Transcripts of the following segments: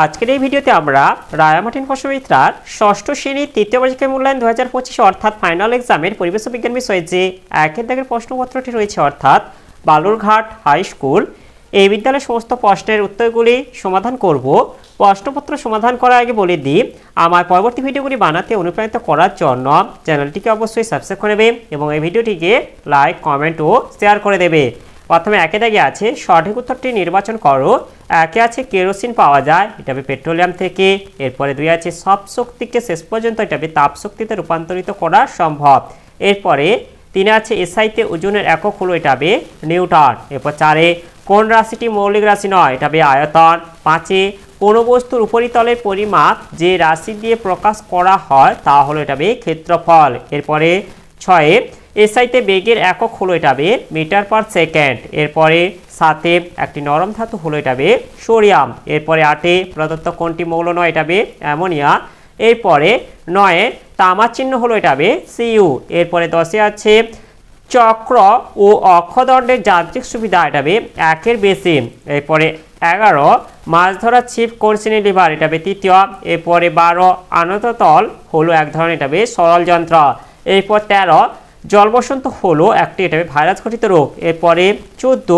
আজকের এই ভিডিওতে আমরা রায়ামাটিন ফসমিত্রার ষষ্ঠ শ্রেণির তৃতীয় পরীক্ষা মূল্যায়ন দু হাজার পঁচিশে অর্থাৎ ফাইনাল এক্সামের পরিবেশ বিজ্ঞান বিষয়ে যে একের দাগের প্রশ্নপত্রটি রয়েছে অর্থাৎ বালুরঘাট হাই স্কুল এই বিদ্যালয়ের সমস্ত প্রশ্নের উত্তরগুলি সমাধান করব। প্রশ্নপত্র সমাধান করার আগে বলে দিই, আমার পরবর্তী ভিডিওগুলি বানাতে অনুপ্রাণিত করার জন্য চ্যানেলটিকে অবশ্যই সাবস্ক্রাইব করে দেবে এবং এই ভিডিওটিকে লাইক কমেন্ট ও শেয়ার করে দেবে। প্রথমে একে দাগে আছে সঠিক উত্তরটি নির্বাচন করো। একে আছে? কেরোসিন পাওয়া যায়। এটা হবে পেট্রোলিয়াম থেকে। এরপরে দুই আছে, সব শক্তিকে শেষ পর্যন্ত এটা হবে তাপ শক্তিতে রূপান্তরিত করা সম্ভব। এরপরে তিনে আছে এসআইতে ওজনের একক হলো এটা হবে নিউটন। এরপর চারে, কোন রাশিটি মৌলিক রাশি নয়? এটা হবে আয়তন। পাঁচে, কোনো বস্তুর উপরিতলের পরিমাপ যে রাশি দিয়ে প্রকাশ করা হয় তা হলো এটা হবে ক্ষেত্রফল। এরপরে ছয়ে এসআইতে বেগের একক হলো এটা হবে মিটার পার সেকেন্ড। এরপরে সাতে একটি নরম ধাতু হলো এটা হবে সোডিয়াম। এরপরে আটে প্রদত্ত কোনটি মৌল নয় এটা হবে অ্যামোনিয়া। এরপরে নয়ে তামার চিহ্ন হলো এটা হবে সিইউ এরপরে দশে আছে চক্র ও অক্ষদণ্ডের যান্ত্রিক সুবিধা এটা হবে একের বেশি। এরপরে এগারো, মাছ ধরার ছিপ শ্রেণির লিভার? এটা হবে তৃতীয়। এরপরে বারো আনততল হলো এক ধরনের এটা হবে সরল যন্ত্র। এরপর তেরো জলবসন্ত হলো একটি এটা ভাইরাস ঘটিত রোগ। এরপরে চোদ্দ,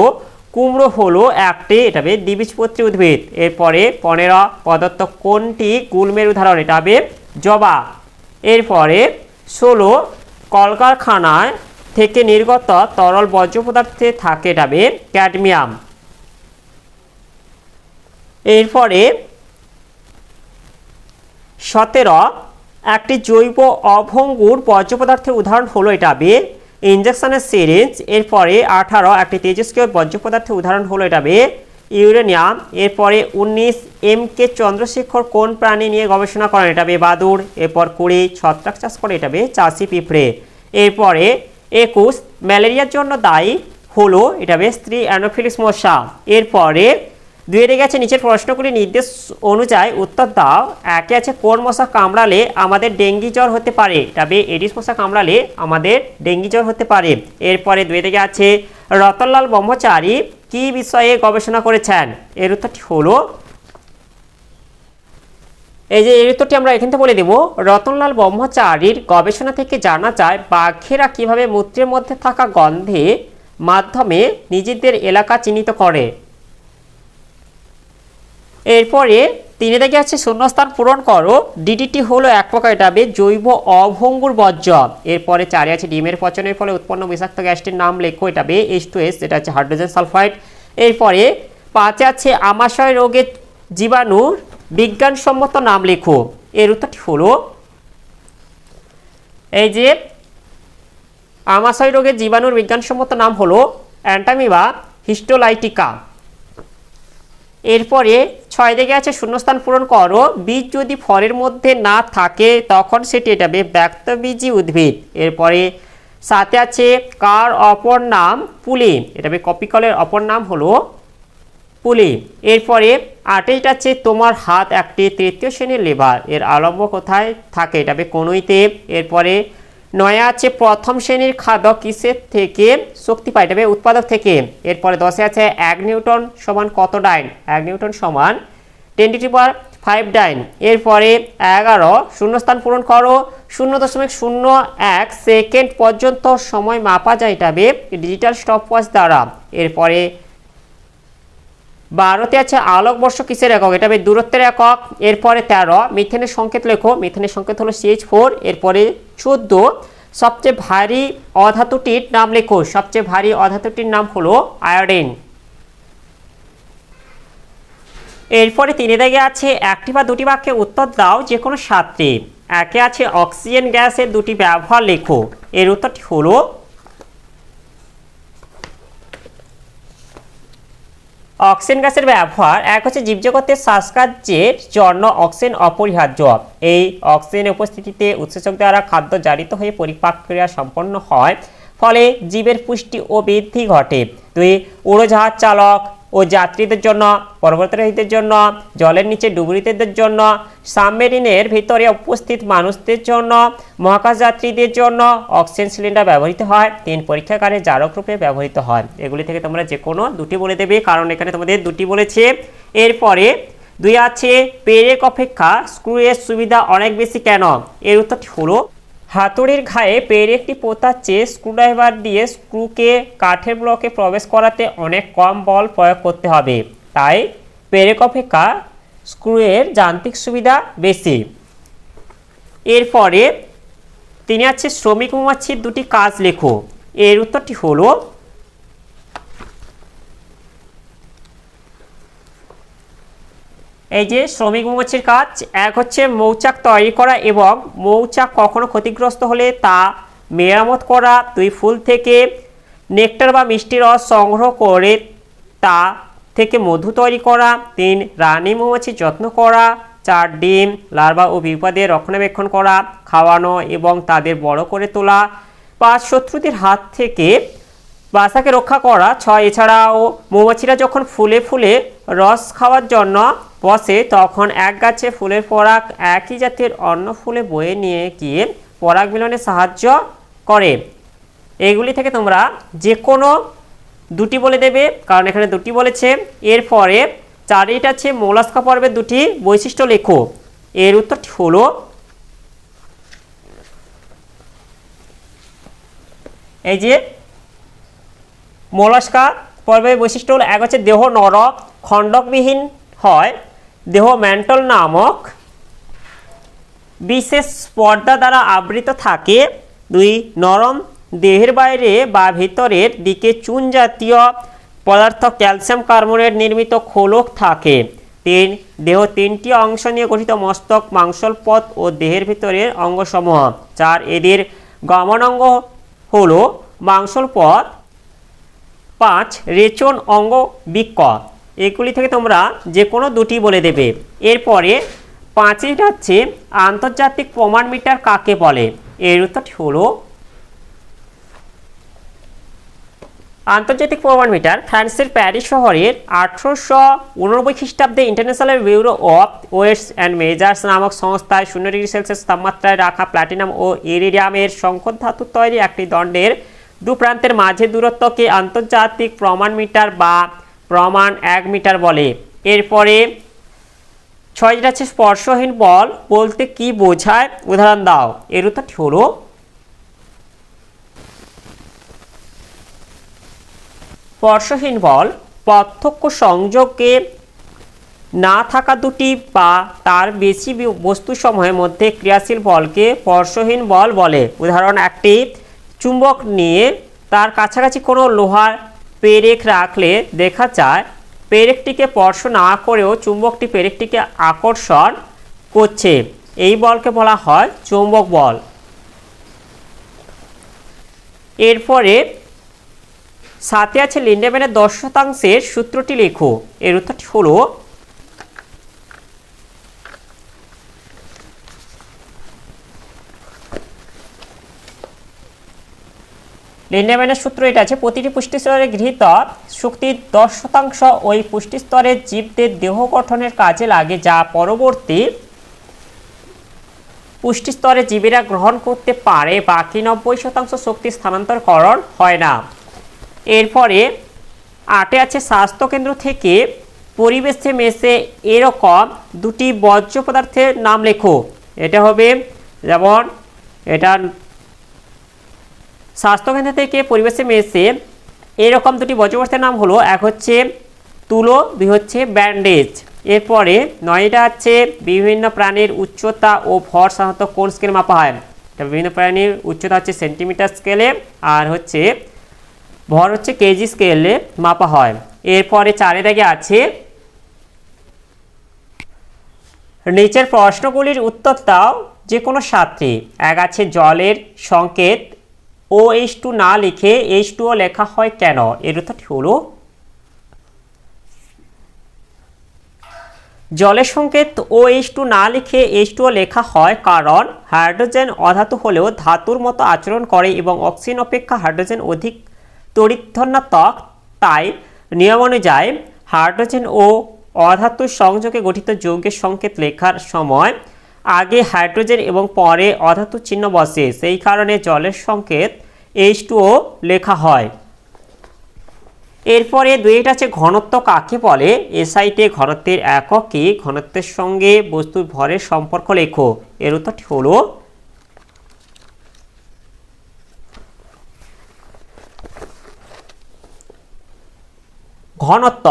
কুমড়ো হলো একটি এটা দ্বিবীজপত্রী উদ্ভিদ। এরপরে পনেরো, পদার্থ কোনটি গুলমের উদাহরণ? এটা হবে জবা। এরপরে ষোলো, কলকারখানায় থেকে নির্গত তরল বর্জ্য পদার্থে থাকে এটা ক্যাডমিয়াম। এরপরে সতেরো একটি জৈব অভঙ্গুর বর্জ্য পদার্থের উদাহরণ হলো এটা হবে ইঞ্জেকশনের সিরিঞ্জ, এরপরে আঠারো, একটি তেজস্ক্রিয় বর্জ্য পদার্থের উদাহরণ হলো এটা হবে ইউরেনিয়াম, এরপরে উনিশ, এম কে চন্দ্রশেখর কোন প্রাণী নিয়ে গবেষণা করেন এটা হবে বাদুর এরপর কুড়ি, ছত্রাক চাষ করে এটা হবে চাষি পিঁপড়ে। এরপরে একুশ, ম্যালেরিয়ার জন্য দায়ী হলো এটা হবে স্ত্রী অ্যানোফিলিস মশা। এরপরে দুয়ে গেছে নিচের প্রশ্নগুলি নির্দেশ অনুযায়ী উত্তর দাও। একে আছে কোন মশা কামড়ালে আমাদের ডেঙ্গি জ্বর হতে পারে? তবে এডিস মশা কামড়ালে আমাদের ডেঙ্গি জ্বর হতে পারে। এরপরে দুই দিকে আছে রতনলাল ব্রহ্মচারী কি বিষয়ে গবেষণা করেছেন? এর উত্তরটি হলো, এই যে এর উত্তরটি আমরা এখান থেকে বলে দেব, রতনলাল ব্রহ্মচারীর গবেষণা থেকে জানা যায় বাঘেরা কীভাবে মূত্রের মধ্যে থাকা গন্ধে মাধ্যমে নিজেদের এলাকা চিহ্নিত করে। এরপরে তিনে দেখে আছে শূন্যস্থান পূরণ করো। ডিডিটি হলো এক প্রকার, এটা হবে জৈব অভঙ্গুর বর্জ্য। এরপরে চারে আছে ডিমের পচনের ফলে উৎপন্ন বিষাক্ত গ্যাসটির নাম লেখো, এটা হবে এইচ টু এস এটা হচ্ছে হাইড্রোজেন সালফাইড। এরপরে পাঁচে আছে আমাশয় রোগের জীবাণুর বিজ্ঞানসম্মত নাম লেখো। এর উত্তরটি হলো, এই যে আমাশয় রোগের জীবাণুর বিজ্ঞানসম্মত নাম হলো অ্যান্টামিবা হিস্টোলাইটিকা। এরপরে ছয় দিকে আছে, শূন্যস্থান পূরণ করো। বীজ যদি ফলের মধ্যে না থাকে, তখন সেটি এটা হবে ব্যক্তবীজী উদ্ভিদ। এরপরে সাথে আছে কার অপর নাম? পুলি এটা হবে কপিকলের অপর নাম হলো পুলি এরপরে আটেইটা আছে, তোমার হাত একটি তৃতীয় শ্রেণির লেবার এর আলম্ব কোথায় থাকে? এটা হবে কনুইতে। এরপরে নয় আছে প্রথম শ্রেণির খাদ্য কিসের থেকে শক্তি পায়, এটা উৎপাদক থেকে। এরপরে দশে আছে এক নিউটন সমান কত ডাইন? এক নিউটন সমান ten to power five dyne. এরপরে এগারো, শূন্যস্থান পূরণ করো, শূন্য দশমিক শূন্য এক সেকেন্ড পর্যন্ত সময় মাপা যায় হবে ডিজিটাল স্টপ ওয়াচ দ্বারা। এরপরে বারোতে আছে আলোকবর্ষ কিসের একক? এটা হবে দূরত্বের একক, এরপরে তেরো, মিথেনের সংকেত লেখো, মিথেনের সংকেত হলো সিএইচ ফোর এরপরে চোদ্দ, সবচেয়ে ভারী অধাতুটির নাম লেখো, সবচেয়ে ভারী অধাতুটির নাম হলো আয়োডিন। এরপরে তিনে দাগে আছে একটি বা দুটি বাক্যে উত্তর দাও যে কোনো সাতটি। একে আছে অক্সিজেন গ্যাসের দুটি ব্যবহার লেখো। এর উত্তরটি হলো অক্সিজেন গ্যাসের ব্যবহার, এক হচ্ছে জীবজগতের শ্বাসকার্যের জন্য অক্সিজেন অপরিহার্য। এই অক্সিজেনের উপস্থিতিতে উৎসেচক দ্বারা খাদ্য জারিত হয়ে পরিপাক ক্রিয়া সম্পন্ন হয়, ফলে জীবের পুষ্টি ও বৃদ্ধি ঘটে। দুই, উড়োজাহাজ চালক ও যাত্রীদের জন্য, পর্বতারোহীদের জন্য, জলের নিচে ডুবুরিদের জন্য, সাবমেরিনের ভিতরে উপস্থিত মানুষদের জন্য, মহাকাশ যাত্রীদের জন্য অক্সিজেন সিলিন্ডার ব্যবহৃত হয়, তিন পরীক্ষাগারে জারক রূপে ব্যবহৃত হয়। এগুলি থেকে তোমরা যে কোনো দুটি বলে দেবে, কারণ এখানে তোমাদের দুটি বলেছে। এরপরে দুই আছে, পেরেক অপেক্ষা স্ক্রু এর সুবিধা অনেক বেশি কেন? এর উত্তরটি হলো হাতুড়ির ঘায়ে পেরেকটি পোতা চেয়ে স্ক্রুড্রাইভার দিয়ে স্ক্রুকে কাঠের ব্লকে প্রবেশ করাতে অনেক কম বল প্রয়োগ করতে হবে। তাই পেরেক অপেক্ষা স্ক্রুয়ের যান্ত্রিক সুবিধা বেশি। এরপরে তিনি আছে শ্রমিক মৌমাছির দুটি কাজ লেখো। এর উত্তরটি হলো এই যে শ্রমিক মৌমাছির কাজ, এক হচ্ছে মৌচাক তৈরি করা এবং মৌচাক কখনো ক্ষতিগ্রস্ত হলে তা মেরামত করা, দুই ফুল থেকে নেকটার বা মিষ্টি রস সংগ্রহ করে তা থেকে মধু তৈরি করা, তিন রানী মৌমাছির যত্ন করা, চার ডিম, লার্ভা ও বিপদের রক্ষণাবেক্ষণ করা, খাওয়ানো এবং তাদের বড় করে তোলা, পাঁচ শত্রুদের হাত থেকে বাসাকে রক্ষা করা, ছয় এছাড়াও মৌমাছিরা যখন ফুলে ফুলে রস খাওয়ার জন্য বসে তখন এক গাছে ফুলের পরাগ একই জাতের অন্য ফুলে বয়ে নিয়ে গিয়ে পরাগ মিলনে সাহায্য করে। এগুলি থেকে তোমরা যে কোনো দুটি বলে দেবে, কারণ এখানে দুটি বলেছে। এরপরে চারিটা আছে মোলাস্কা পর্বের দুটি বৈশিষ্ট্য লেখো। এর উত্তরটি হলো এই যে মোলাস্কা পর্বের বৈশিষ্ট্য হলো এক হচ্ছে দেহ নরক, খণ্ডকবিহীন হয়। দেহ ম্যান্টল নামক বিশেষ পর্দা দ্বারা আবৃত থাকে। দুই, নরম দেহের বাইরে বা ভিতরের দিকে চুন জাতীয় পদার্থ ক্যালসিয়াম কার্বনেট নির্মিত খোলক থাকে। তিন, দেহ তিনটি অংশ নিয়ে গঠিত মস্তক, মাংসল পথ ও দেহের ভিতরের অঙ্গসমূহ। চার, এদের গমনাঙ্গ হলো মাংসল পথ। পাঁচ, রেচন অঙ্গ বৃক্ক। এগুলি থেকে তোমরা যে কোনো দুটি বলে দেবে। এরপরে পাঁচটা হচ্ছে আন্তর্জাতিক প্রমাণ মিটার কাকে বলে? এর উত্তরটি হলো আন্তর্জাতিক প্রমাণ মিটার, ফ্রান্সের প্যারিস শহরের আঠারোশো উননব্বই খ্রিস্টাব্দে ইন্টারন্যাশনাল ব্যুরো অফ ওয়েস্ট অ্যান্ড মেজার্স নামক সংস্থায় শূন্য ডিগ্রি সেলসিয়াস তাপমাত্রায় রাখা প্ল্যাটিনাম ও ইরিডিয়ামের সংকট ধাতুর তৈরি একটি দণ্ডের দু প্রান্তের মাঝে দূরত্বকে আন্তর্জাতিক প্রমাণ মিটার বা প্রমাণ এক মিটার বলে। এরপরে ছয় যেটা আছে স্পর্শহীন বল বলতে কি বোঝায়? উদাহরণ দাও। এর উত্তরটি হলো স্পর্শহীন বল প্রত্যক্ষ সংযোগে না থাকা দুটি বা তার বেশি বি- বস্তুসমূহের মধ্যে ক্রিয়াশীল বলকে স্পর্শহীন বল বলে। উদাহরণ একটি, চুম্বক নিয়ে তার কাছাকাছি কোনো লোহার পেরেক রাখলে দেখা যায় পেরেকটিকে স্পর্শ না করেও চুম্বকটি পেরেকটিকে আকর্ষণ করছে। এই বলকে বলা হয় চুম্বক বল। এরপরে সাথে আছে লিন্ডেম্যানের দশ শতাংশের সূত্রটি লেখো। এর উত্তরটি হলো লিন্ডেম্যানের সূত্র এটা আছে, প্রতিটি পুষ্টিস্তরে গৃহীত শক্তির দশ শতাংশ ওই পুষ্টিস্তরের জীবদের দেহ গঠনের কাজে লাগে, যা পরবর্তী পুষ্টিস্তরে জীবীরা গ্রহণ করতে পারে। বাকি নব্বই শতাংশ শক্তি স্থানান্তরকরণ হয় না। এরপরে আটে আছে, স্বাস্থ্যকেন্দ্র থেকে পরিবেশে মেশে এরকম দুটি বর্জ্য পদার্থের নাম লেখো। এটা হবে যেমন, এটা স্বাস্থ্যকেন্দ্র থেকে পরিবেশে মেশে এরকম দুটি বর্জ্য পদার্থের নাম হলো, এক হচ্ছে তুলো, দুই হচ্ছে ব্যান্ডেজ। এরপরে নয়টা আছে, বিভিন্ন প্রাণীর উচ্চতা ও ভর সাধারণত কোন স্কেল মাপা হয়? বিভিন্ন প্রাণীর উচ্চতা হচ্ছে সেন্টিমিটার স্কেলে আর হচ্ছে ভর হচ্ছে কেজি স্কেলে মাপা হয়। এরপরে চারে দাগে আছে নিচের প্রশ্নগুলির উত্তর দাও যে কোনো সাথে, এক আছে জলের সংকেত ও এইচ টু না লিখে এইচ টুও লেখা হয় কেন? এর উত্তরটি হলো, জলের সংকেত ও এইচ টু না লিখে এইচ টুও লেখা হয় কারণ হাইড্রোজেন অধাতু হলেও ধাতুর মতো আচরণ করে এবং অক্সিজেন অপেক্ষা হাইড্রোজেন অধিক তড়িৎধনাত্মক তাই নিয়ম অনুযায়ী হাইড্রোজেন ও অধাতুর সংযোগে গঠিত যৌগের সংকেত লেখার সময় আগে হাইড্রোজেন এবং পরে অধাতু চিহ্ন বসে। সেই কারণে জলের সংকেত এইচ টুও লেখা হয়। এরপরে দুইটা আছে ঘনত্ব কাকে বলে? এসআইতে ঘনত্বের একক ঘনত্বের সঙ্গে বস্তুর ভরের সম্পর্ক লেখো। এর উত্তরটি হলো ঘনত্ব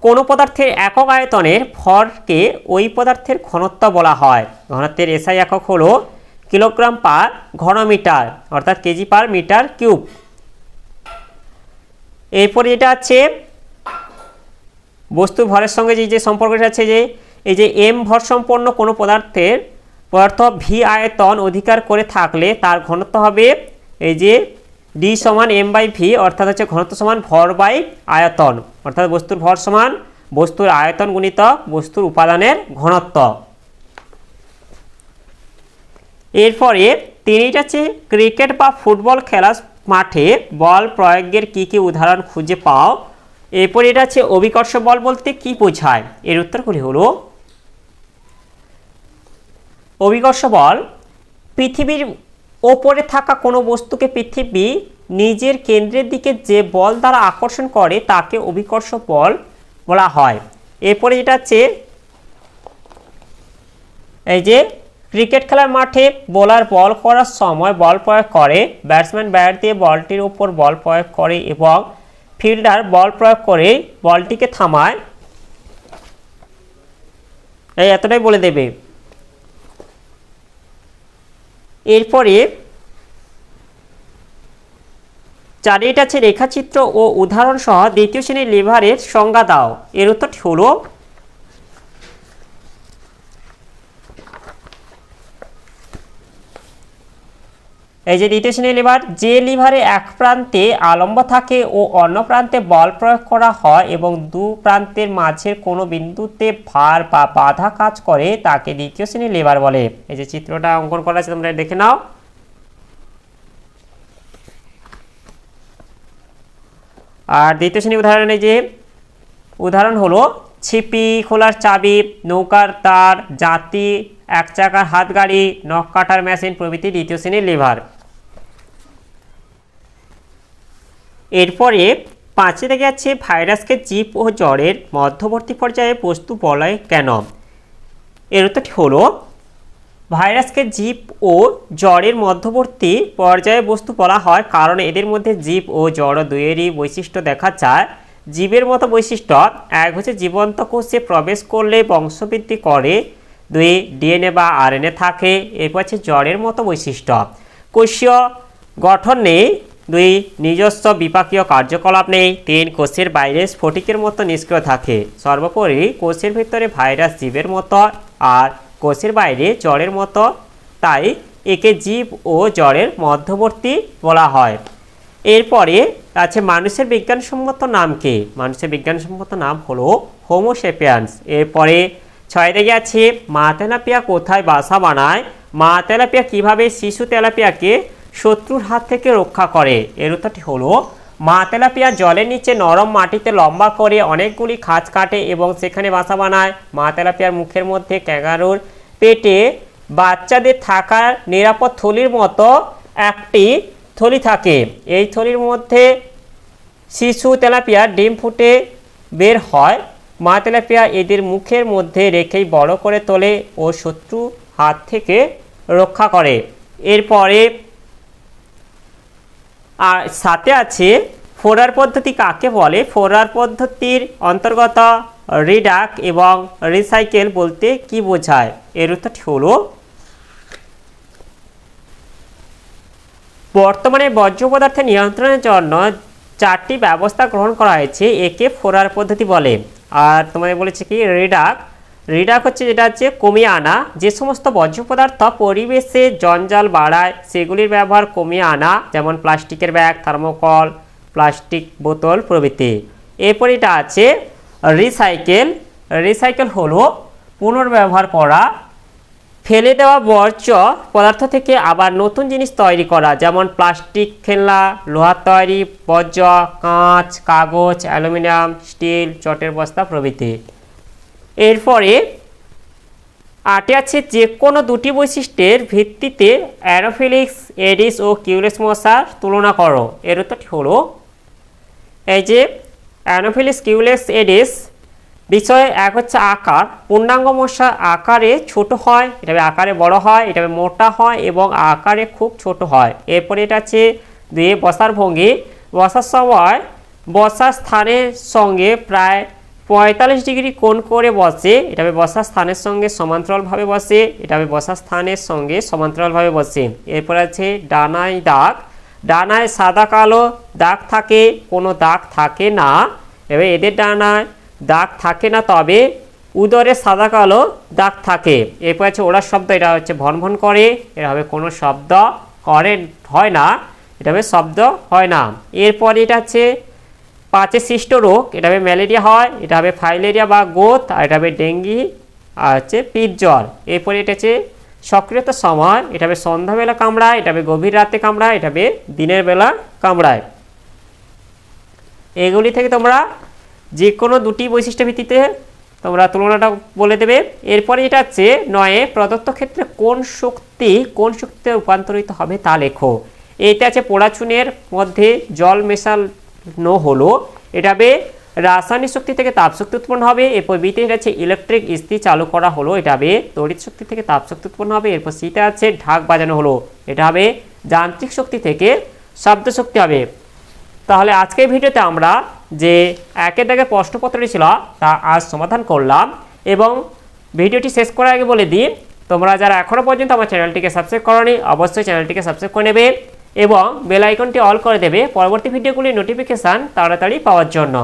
কোনো পদার্থের একক আয়তনের ভরকে ওই পদার্থের ঘনত্ব বলা হয়। ঘনত্বের এসআই একক হলো কিলোগ্রাম পার ঘনমিটার, অর্থাৎ কেজি পার মিটার কিউব। এরপরে যেটা আছে বস্তু ভরের সঙ্গে যে যে সম্পর্কটা আছে যে, এই যে এম ভর সম্পন্ন কোনো পদার্থের পদার্থ ভি আয়তন অধিকার করে থাকলে তার ঘনত্ব হবে এই যে ডি সমান এম বাই ভি অর্থাৎ হচ্ছে ঘনত্ব সমান ভর বাই আয়তন। অর্থাৎ বস্তুর ভর সমান বস্তুর আয়তন গুণিত বস্তুর উপাদানের ঘনত্ব। এরপরে তিনটা আছে ক্রিকেট বা ফুটবল খেলার মাঠে বল প্রয়োগের কি কি উদাহরণ খুঁজে পাও। এরপরে এটা হচ্ছে অভিকর্ষ বল বলতে কি বোঝায়? এর উত্তরগুলি হলো, অভিকর্ষ বল, পৃথিবীর ওপরে থাকা কোনো বস্তুকে পৃথিবী নিজের কেন্দ্রের দিকে যে বল দ্বারা আকর্ষণ করে তাকে অভিকর্ষ বল বলা হয়। এরপরে যেটা হচ্ছে, এই যে ক্রিকেট খেলার মাঠে বোলার বল করার সময় বল প্রয়োগ করে, ব্যাটসম্যান ব্যাট দিয়ে বলটির উপর বল প্রয়োগ করে এবং ফিল্ডার বল প্রয়োগ করে বলটিকে থামায়। এই এতটাই বলে দেবে। এরপরে চারিটা আছে রেখাচিত্র ও উদাহরণ সহ দ্বিতীয় শ্রেণির লিভারের সংজ্ঞা দাও। এর উত্তরটি হলো এই যে দ্বিতীয় শ্রেণির লিভার, যে লিভারে এক প্রান্তে আলম্ব থাকে ও অন্য প্রান্তে বল প্রয়োগ করা হয় এবং দু প্রান্তের মাঝের কোনো বিন্দুতে ভার বা বাধা কাজ করে, তাকে দ্বিতীয় শ্রেণির লিভার বলে। এই যে চিত্রটা অঙ্কন করা আছে, তোমরা দেখে নাও। আর দ্বিতীয় শ্রেণি উদাহরণে যে, উদাহরণ হলো ছিপি, খোলার চাবি, নৌকার তার, জাতি এক চাকার হাত গাড়ি, নখ কাটার মেশিন প্রভৃতি দ্বিতীয় শ্রেণির লিভার। এরপরে পাঁচে থেকে যাচ্ছে ভাইরাসকে জীব ও জ্বরের মধ্যবর্তী পর্যায়ে বস্তু বলায় কেন? এর উত্তরটি হলো, ভাইরাসকে জীব ও জ্বরের মধ্যবর্তী পর্যায়ে বস্তু বলা হয় কারণ এদের মধ্যে জীব ও জড় দুইয়েরই বৈশিষ্ট্য দেখা যায়। জীবের মতো বৈশিষ্ট্য, এক হচ্ছে জীবন্ত কোষে প্রবেশ করলে বংশবৃদ্ধি করে দুই ডিএনএ বা আরএনএ থাকে এরপর হচ্ছে জ্বরের মতো বৈশিষ্ট্য। কোষীয় গঠন নেই, দুই নিজস্ব বিপাকীয় কার্যকলাপ নেই, তিন কোষের বাইরে স্ফটিকের মতো নিষ্ক্রিয় থাকে। সর্বোপরি কোষের ভিতরে ভাইরাস জীবের মতো আর কোষের বাইরে জ্বরের মতো, তাই একে জীব ও জ্বরের মধ্যবর্তী বলা হয়। এরপরে আছে মানুষের বিজ্ঞানসম্মত নাম কি? মানুষের বিজ্ঞানসম্মত নাম হলো হোমোসেপিয়ান্স এরপরে ছয় দিকে আছে মা তেলাপিয়া কোথায় বাসা বানায়? মা তেলাপিয়া কীভাবে শিশু তেলাপিয়াকে শত্রুর হাত থেকে রক্ষা করে? এর উত্তরটি হলো মা তেলাপিয়া জলের নিচে নরম মাটিতে লম্বা করে অনেকগুলি খাঁজ কাটে এবং সেখানে বাসা বানায়। মা তেলাপিয়ার মুখের মধ্যে ক্যাঙ্গারুর পেটে বাচ্চাদের থাকার নিরাপদ থলির মতো একটি থলি থাকে। এই থলির মধ্যে শিশু তেলাপিয়া ডিম ফুটে বের হয়। মা তেলাপিয়া এদের মুখের মধ্যে রেখেই বড় করে তোলে ও শত্রু হাত থেকে রক্ষা করে। এরপরে আর সাথে আছে ফোরার পদ্ধতি কাকে বলে? ফোরার পদ্ধতির অন্তর্গত রিডাক এবং রিসাইকেল বলতে কি বোঝায়? এর উত্তরটি হলো, বর্তমানে বর্জ্য পদার্থ নিয়ন্ত্রণের জন্য চারটি ব্যবস্থা গ্রহণ করা হয়েছে, একে ফোরার পদ্ধতি বলে। আর তোমাদের বলেছে কি, রিডাক। রিডাক হচ্ছে যেটা হচ্ছে কমিয়ে আনা। যে সমস্ত বর্জ্য পদার্থ পরিবেশে জঞ্জাল বাড়ায়, সেগুলির ব্যবহার কমিয়ে আনা, যেমন প্লাস্টিকের ব্যাগ, থার্মোকল, প্লাস্টিক বোতল প্রভৃতি। এরপর এটা আছে রিসাইকেল। রিসাইকেল হলো পুনর্ব্যবহার করা ফেলে দেওয়া বর্জ্য পদার্থ থেকে আবার নতুন জিনিস তৈরি করা, যেমন প্লাস্টিক খেলনা লোহার তৈরি, বর্জ্য, কাঁচ, কাগজ, অ্যালুমিনিয়াম, স্টিল, চটের বস্তা প্রভৃতি। এরপরে আটে আছে যে কোনো দুটি বৈশিষ্ট্যের ভিত্তিতে অ্যারোফিলিক্স, এডিস ও কিউলেস মশার তুলনা করো। এর উত্তরটি হলো, এই যে অ্যানোফিলিস কিউলেক্স এডিস বিষয় এক হচ্ছে আকার। পূর্ণাঙ্গ মশা আকারে ছোট হয় এটা আকারে বড় হয় এটা মোটা হয় এবং আকারে খুব ছোট হয়। এরপরে এটা আছে দুয়ে বসার ভঙ্গি। বসার সময় বসার স্থানের সঙ্গে প্রায় পঁয়তাল্লিশ ডিগ্রি কোণ করে বসে এটা বসার স্থানের সঙ্গে সমান্তরালভাবে বসে এটা বসার স্থানের সঙ্গে সমান্তরালভাবে বসে। এরপর আছে ডানায় দাগ। ডানায় সাদা কালো দাগ থাকে, কোনো দাগ থাকে না। এবার এদের ডানায় দাগ থাকে না, তবে উদরে সাদা কালো দাগ থাকে। এরপর আছে ওড়ার শব্দ, এটা হচ্ছে ভন ভন করে, এটা হবে কোনো শব্দ। করে হয় না, এটা হবে শব্দ হয় না। এরপর এটা হচ্ছে পাঁচে সৃষ্ট রোগ, এটা হবে ম্যালেরিয়া হয়, এটা হবে ফাইলেরিয়া বা গোত আর এটা হবে ডেঙ্গি, আর হচ্ছে পিঠ জ্বর। এরপরে এটা হচ্ছে সক্রিয়তার সময়, এটা হবে সন্ধ্যাবেলা কামড়ায়, এটা হবে গভীর রাতে কামড়ায়, এটা হবে দিনের বেলা কামড়ায়। এগুলি থেকে তোমরা যে কোনো দুটি বৈশিষ্ট্য ভিত্তিতে তোমরা তুলনাটা বলে দেবে। এরপরে এটা হচ্ছে নয়ে প্রদত্ত ক্ষেত্রে কোন শক্তি, কোন শক্তিতে রূপান্তরিত হবে তা লেখো। এটা আছে পোড়াচুনের মধ্যে জল মেশানো হলো। এটা হবে রাসায়নিক শক্তি থেকে তাপ শক্তি উৎপন্ন হবে। এরপর বিতে এটা আছে ইলেকট্রিক ইস্ত্রি চালু করা হলো। এটা হবে তড়িৎ শক্তি থেকে তাপ শক্তি উৎপন্ন হবে। এরপর সিতে আছে ঢাক বাজানো হলো। এটা হবে যান্ত্রিক শক্তি থেকে শব্দ শক্তি হবে। তাহলে আজকের ভিডিওতে আমরা যে একের দাগে প্রশ্নপত্রটি ছিল, তা আজ সমাধান করলাম এবং ভিডিওটি শেষ করার আগে বলে দিই, তোমরা যারা এখনও পর্যন্ত আমার চ্যানেলটিকে সাবস্ক্রাইব করনি, অবশ্যই চ্যানেলটিকে সাবস্ক্রাইব করে নেবে এবং বেল আইকনটি অল করে দেবে পরবর্তী ভিডিওগুলির নোটিফিকেশান তাড়াতাড়ি পাওয়ার জন্য।